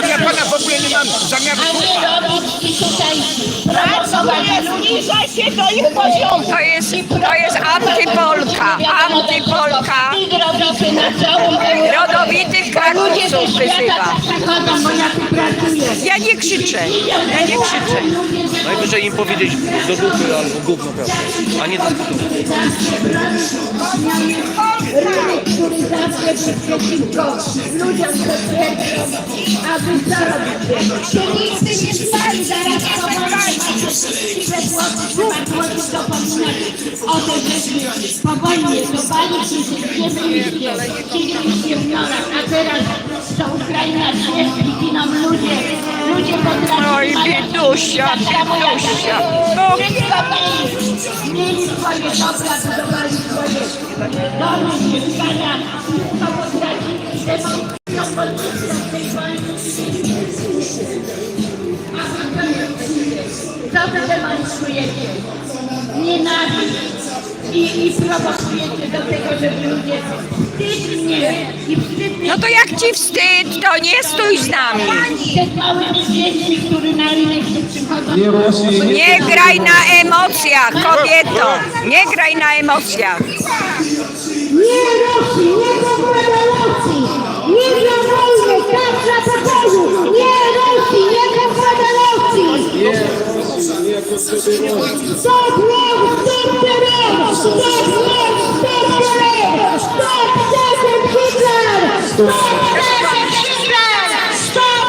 ja pana w ogóle nie mam zamiaru słuchać. nie robić i tutaj ludzi. się do ich poziomu. To jest, to jest antypolka, antypolka. I robicie na całą Europę. Rodowitych ludzie krakusów ze świata wyzywa. tak bo ja tu pracuję. Ja nie krzyczę, ja nie krzyczę. Najwyżej im powiedzieć do dupy albo gówno prawda, a nie dyskutować. Zawsze był przeciwko ludziom potrzebnym, aby zarobić. Pieniędzy nie stali, zaraz. Ile złotych, trzeba złotych dopominać o to, żeby po wojnie zobalić się, że siedzieliście, siedzieliście w norach, a teraz to Ukraina śmierci, giną ludzie, ludzie potrafili... Oj, biedusia, biedusia. No. Wszystko mieli, mieli swoje dobra, budowali swoje. Domy, mieszkania, Co wy demonstrujecie? Nienawiść i, i prowokujecie do tego, żeby ludzie wstyd mnie i wstyd No to jak ci wstyd, to nie stój z nami. Te małe dzieci, które na rynek się przychodzą. Nie graj na emocjach, kobieto. Nie graj na emocjach. Nie Rosji, nie Rosji, nie dla wojny, tak dla pokoju, nie Rosji, nie Rosji. Stop war, stop terror, stop war, stop terror, stop Hitler, stop second Hitler, stop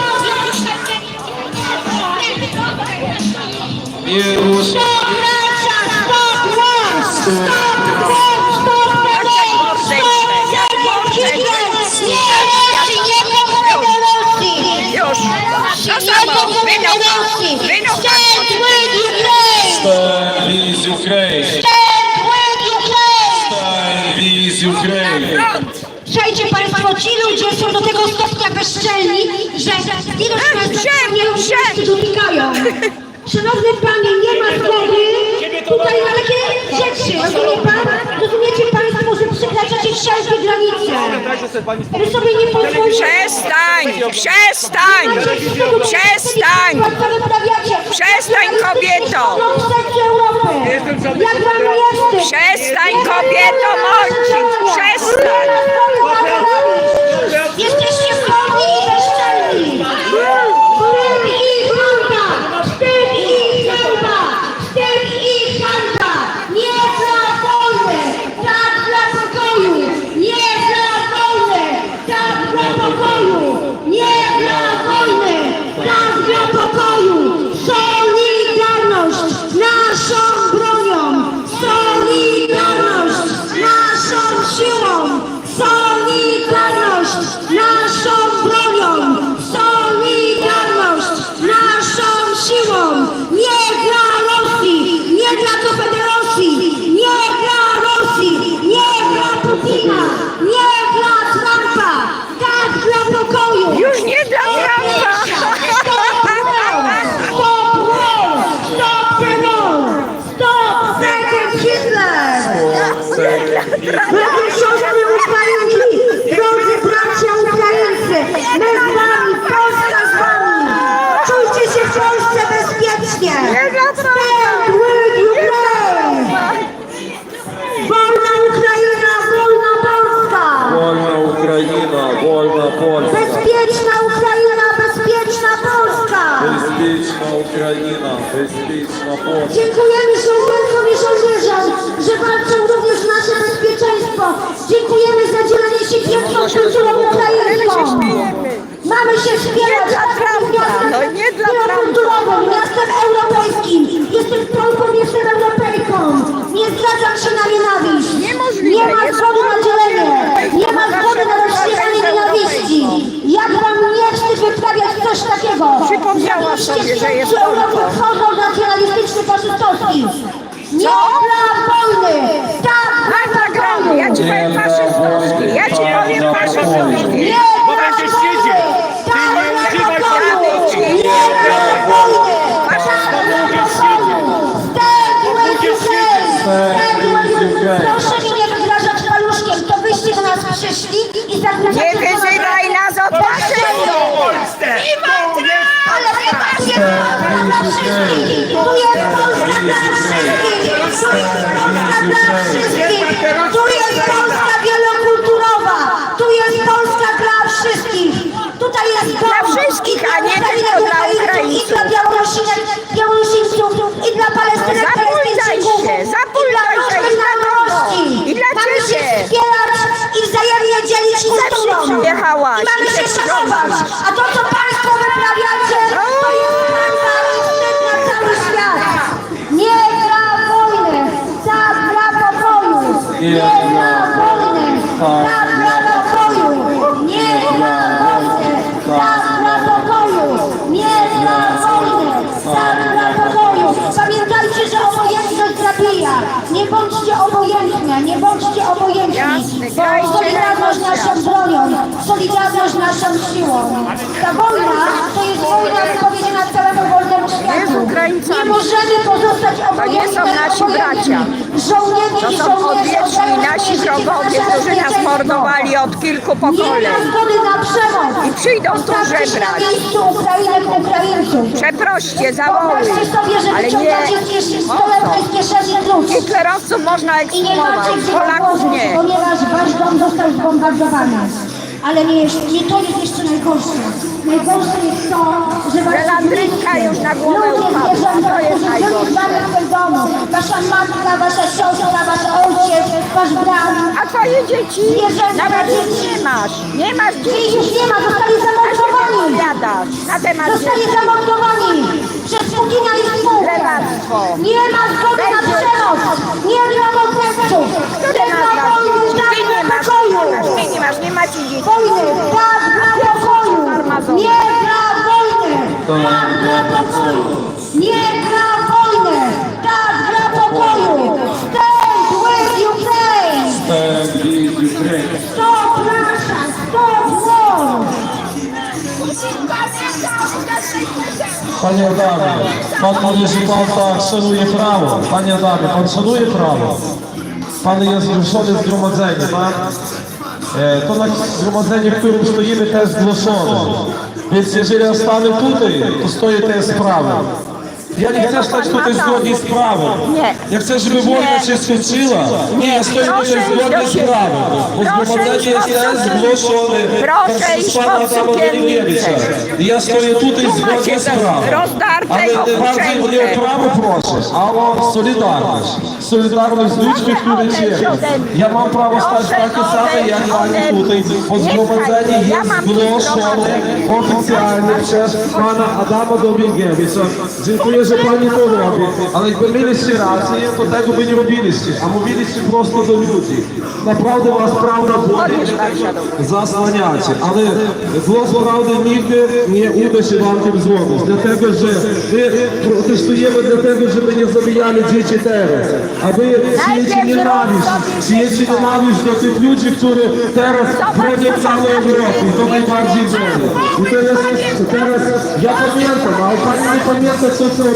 Nie Rosji, Stop Russia, stop war, stop Już. To samo. Wynocha. Wynocha. Stand with Ukraine, stand with Ukraine. Słuchajcie Państwo, ci ludzie są do tego stopnia bezczelni, że ilość drzew, nie dotykają. Szanowny Panie, granice. Wy sobie nie. Przestań, przestań, przestań. Przestań, kobieto. Jak jest? Przestań, kobieto, mącić. Przestań. Nie! Bo będziesz siedzieć! Ty nie używaj paragrafów! Nie! Proszę mi nie wygrażać paluszkiem, to wyście do nas przyszli i zagrażacie Nie wyzywaj nas od faszyzmu! Nie wolno dla wszystkich! Mamy się szanować. A to, co Państwo wyprawiacie, to jest hańba i wstyd na cały świat. Nie dla wojny, tak dla pokoju. Nie dla wojny, tak dla pokoju. Nie dla wojny, tak dla pokoju. Nie dla wojny, tak dla pokoju. Pamiętajcie, że obojętność zabija. Nie bądźcie obojętne, nie bądźcie obojętni. Bo solidarność na naszą bronią, solidarność naszą siłą. Ta wojna to jest wojna wypowiedziana całemu wolnemu światu. Ukraińcami. Nie możemy pozostać obojętni. są nasi bracia. Żołnierze To są odwieczni nasi za wrogowie, którzy nas mordowali od kilku Nie pokoleń. na. I przyjdą tu na żebrać. Przeproście, sobie, że Ale nie. Po co? Hitlerowców można nie gdzie Polaków nie. ponieważ wasz dom został zbombardowany. Ale nie, jest- nie to jest jeszcze najgorsze. Najgorsze jest to, że wasi bliscy, ludzie, zwierzęta, którzy najgorsze. z wami w tym domu, wasza matka, wasza siostra, wasz ojciec, wasz brat, A twoje dzieci? Zwierzęta Nawet dzieci. nie masz. Nie masz ich dzieci. już nie ma, zostali zamordowani. Na temat Zostali dzieci. zamordowani przez Putina i spółkę. Nie ma zgody na przemoc. Nie dla morderców. Który Nie tak nie masz, pokoju. nie masz, ty nie masz, nie macie dzieci. Wojny, tak dla pokoju. Nie dla wojny, tak dla pokoju. Nie dla wojny, tak dla pokoju. Stand with Ukraine. Stand with Ukraine. Stop Russia, stop war. Panie Adamie, Pan Pan tak szanuje prawo. Panie Adamie, Pan szanuje prawo. Pan jest zgłoszony zgromadzenie, tak? E, To na zgromadzenie, w którym stoimy, też zgłoszone. Więc jeżeli ja stanę tutaj, to stoję też z prawem. Ja nie chcę stać tutaj zgodnie z prawem. Nie. Ja chcę, żeby wojna się skończyła. Nie, ja stoję Proszę tutaj iść zgodnie do z siebie. prawem. Bo Proszę zgromadzenie iść jest pod też sukiennicę. zgłoszone Proszę przez iść pana pod Adama Doliwiewicza. sukiennicę. I ja stoję tutaj Tu zgodnie macie z prawem. rozdarte Ale i bardziej nie o opuszczęte. prawo proszę, a o solidarność. Solidarność z ludźmi, którzy cierpią. Ja mam prawo stać takie same, jak pani tutaj. Bo zgromadzenie jest zgłoszone oficjalnie przez pana Adama Domingiewicza. Dziękuję, że pani to robi. Ale jakby mieliście rację, to tego by nie robiliście. A mówiliście prosto do ludzi. Naprawdę was prawda boli. Zasłaniacie. Ale głos prawdy nigdy nie uda się wam tym złożyć. Dlatego, że my protestujemy dlatego, żeby nie zabijali dzieci teraz. A wy siejecie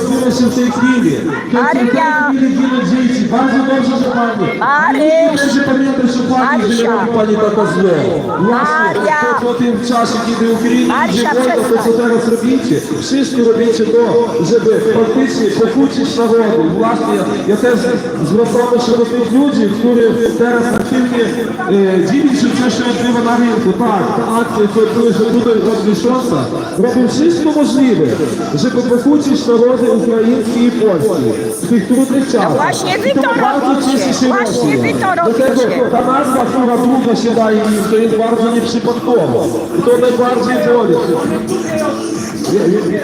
nienawiść. Siejecie nienawiść do tych ludzi, którzy teraz bronią całej Europy. I to najbardziej boli. I teraz, teraz ja pamiętam, ale pani nie pamięta, co co odbyło się w tej chwili. To w tej Maria! chwili giną dzieci. Bardzo dobrze, że pani. Maryś! Że pamiętam, że pani, że nie Marysia! robi pani taka złe. Właśnie, Maria! to po tym czasie, kiedy Ukraina Marysia, idzie wojna, to co przestań. teraz robicie? Wszyscy robicie to, żeby faktycznie pokłócić narody. I Właśnie, ja, ja też zwracam się do tych ludzi, którzy teraz aktywnie e, dziwią się, co się odbywa na rynku. Tak, te akcje, które są tutaj od miesiąca, robią wszystko możliwe, żeby pokłócić narody ukraińskie i polskie w tych trudnych czasach. No właśnie wy I to robicie. Właśnie wy to robicie. ta nazwa, która długo się daje to jest bardzo nieprzypadkowo. I to najbardziej boli.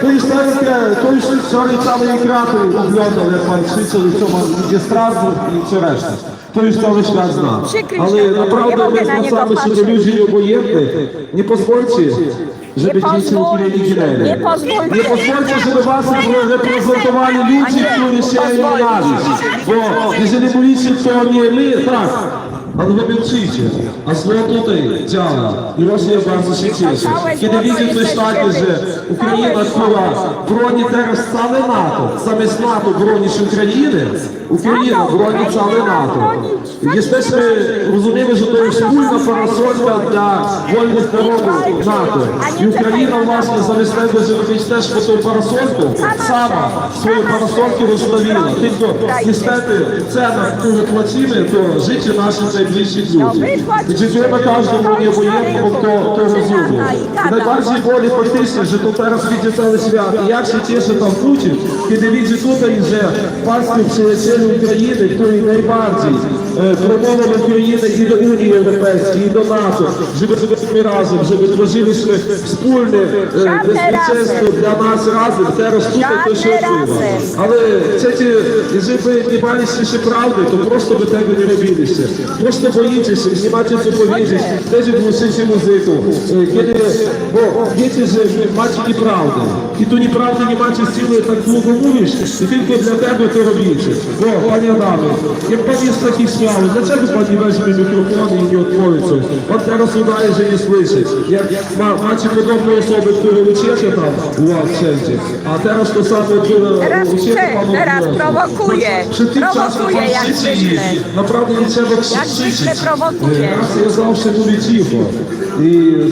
To jest tak, jak- to już wczoraj całe kraty oglądał, jak pan krzyczał, co ma, gdzie Strasburg i co reszta. To już cały świat zna. Ale naprawdę my zwracamy się do ludzi obojętnych. Nie pozwólcie, żeby Nie dzieci Ukrainy pozwólcie, ginęły. nie pozwólcie. Nie pozwólcie, żeby was reprezentowali ludzie, A nie, którzy się pozwolić. nienawidzą. Bo jeżeli mówicie, to nie my, tak, ale wy milczycie, a zło tutaj działa i Rosja bardzo się cieszy. Kiedy widzi coś takie, że Ukraina, która broni teraz całe NATO, zamiast NATO bronić Ukrainę, Ukraina broni całe NATO. Jesteśmy, rozumiemy, że to jest wspólna parasolka dla wolnych narodów NATO. I Ukraina właśnie zamiast tego, żeby mieć też pod tą parasolką, sama swoje parasolki rozstawiła. Tylko niestety cena, którą płacimy, to życie naszych najbliższych ludzi. найближчих людей. І чи треба кожному невоєнному, хто то розуміє. І болі фактично, що тут зараз віддітали свято. Як ще ті, що там Путін, і дивіться тут вже пастів всієї України, хто і найбільший. I do Unii Europejskiej, i do NATO, żeby żebyśmy razem, żeby tworzyliśmy wspólne e, bezpieczeństwo dla nas razem. Teraz tutaj to się odbywa. Ale chcecie, jeżeli nie baliście się prawdy, to prosto by tego nie robiliście. Prosto boicie się, nie macie co powiedzieć, też głoszycie muzyką. E, Kiedy, bo wiecie, że macie nieprawdę. I tu nieprawdy nie macie siły tak długo mówić. I tylko dlatego to robicie. Bo, panie Adamie, jak pan jest taki śmiały, dlaczego pan nie weźmie mikrofonu i nie odpowie coś? Pan teraz udaje, że nie słyszy. Jak ma, macie podobne osoby, które ucieka tam was wszędzie. A teraz to samo, które Teraz ucieka chce, pan od teraz prowokuje. Przy tym czasem Prowokuje, pan jak krzyczy zwykle. naprawdę nie trzeba Jak krzyczeć. zwykle prowokuje. Ja zawsze mówię cicho. Y,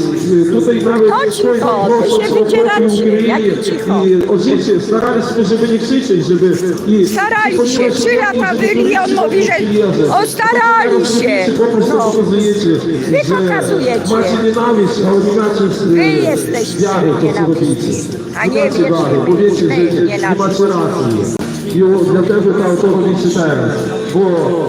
To cicho, wy się wydzielacie. Jak cicho? Oczywiście staraliśmy, żeby nie krzyczeć, żeby... I, Starali się, trzy lata byli i on mówi, że o, starali się. No. Wy pokazujecie. macie nienawiść, ale nie macie Wy jesteście to. A nie wiecie, bo wiecie, że nie macie racji. I dlatego tam to robicie teraz. Bo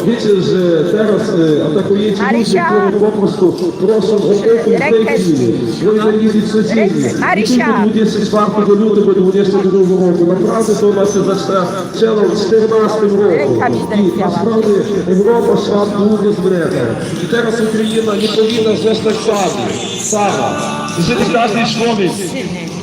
wiecie, że teraz e, atakujecie ludzi, Marysia! którzy po prostu proszą o pokój w tej Rękę chwili. zdjąć. Wojna nie codziennie. Rękę. Nie Marysia! tylko 24 lutego 22 roku. Naprawdę to nas się zaczęło w 14 roku. Ręka mi I zdrętwiała. naprawdę Europa, świat długo zbrecha. I teraz Ukraina nie powinna zostać sama. sama. Jeżeli każdy człowiek,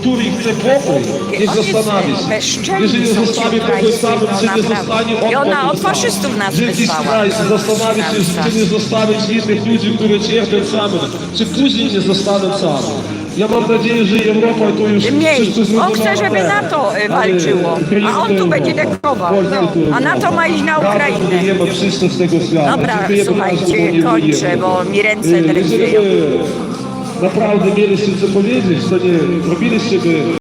który chce pokój, niech zastanowi się. Jeżeli są zostawi ci pokój samym, czy nie zostanie on I ona od sam. faszystów nas wysłała. strajk, zastanowić się, czy nie zostawić innych ludzi, którzy cierpią sami, czy później nie zostaną sami. Ja mam nadzieję, że Europa to już Mniej. On chce, żeby. NATO Ale walczyło. A on tu będzie dekował. A NATO ma iść na Ukrainę. tego świata. Dobra, słuchajcie, nie kończę, bo mi ręce Y, Jeżeli drętwieją. by naprawdę mieliście co powiedzieć,